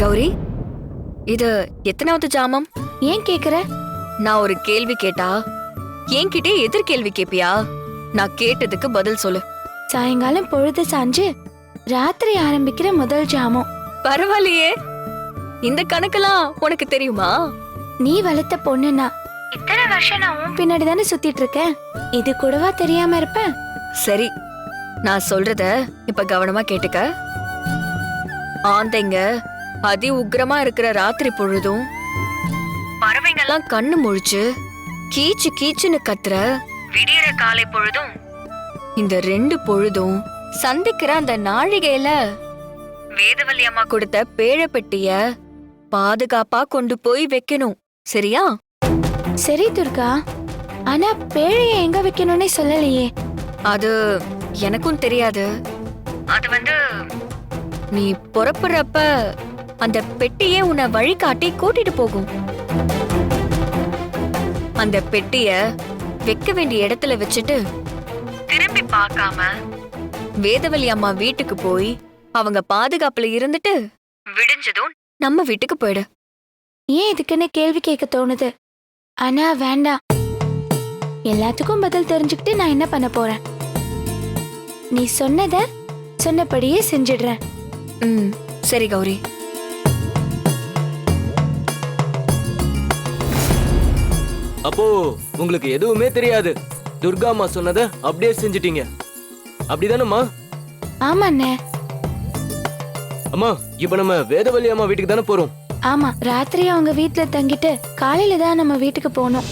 கௌரி இது எத்தனாவது ஜாமம்? ஏன் கேக்குற? நான் ஒரு கேள்வி கேட்டா என்கிட்டே எதிர் கேள்வி கேப்பியா? நான் கேட்டதுக்கு பதில் சொல்லு. சாயங்காலம் பொழுது சாஞ்சு ராத்திரி ஆரம்பிக்கிற முதல் ஜாமம். பரவாயில்லையே. இந்த கணக்கெல்லாம் உனக்கு தெரியுமா? நீ வளர்த்த பொண்ணுனா இத்தனை வருஷம் நான் உன் பின்னாடி தானே சுத்திட்டு இருக்கேன்? இது கூடவா தெரியாம இருப்பேன் சரி நான் சொல்றத இப்ப கவனமா கேட்டுக்க. ஆந்தைங்க அதி உக்கிரமா இருக்கிற ராத்திரி பொழுதும் பறவைங்கெல்லாம் கண்ணு முழிச்சு கீச்சு கீச்சுன்னு கத்துற விடியற காலை பொழுதும் இந்த ரெண்டு பொழுதும் சந்திக்கிற அந்த நாழிகையில வேதவல்லி அம்மா கொடுத்த பேழ பெட்டிய பாதுகாப்பா கொண்டு போய் வைக்கணும். சரியா? சரி துர்கா. ஆனா பேழைய எங்க வைக்கணும்னே சொல்லலையே. அது எனக்கும் தெரியாது. அது வந்து நீ புறப்படுறப்ப அந்த பெட்டியே உன்னை வழிகாட்டி கூட்டிட்டு போகும். அந்த பெட்டிய வைக்க வேண்டிய இடத்துல வச்சுட்டு திரும்பி பார்க்காம வேதவல்லி அம்மா வீட்டுக்கு போய் அவங்க பாதுகாப்புல இருந்துட்டு விடிஞ்சதும் நம்ம வீட்டுக்கு போயிடு. ஏன் இதுக்குன்னு கேள்வி கேட்க தோணுது? ஆனா வேண்டாம். எல்லாத்துக்கும் பதில் தெரிஞ்சுக்கிட்டு நான் என்ன பண்ண போறேன்? நீ சொன்னத சொன்னபடியே செஞ்சிடுறேன். ம் சரி கௌரி. அப்போ உங்களுக்கு எதுவுமே தெரியாது. துர்கா அம்மா சொன்னதை அப்படியே செஞ்சிட்டீங்க. அப்படிதானம்மா? ஆமா அண்ணே அம்மா இப்ப நம்ம வேதவல்லி அம்மா வீட்டுக்கு தானே போறோம்? ஆமா ராத்திரி அவங்க வீட்ல தங்கிட்டு காலையில தான் நம்ம வீட்டுக்கு போகணும்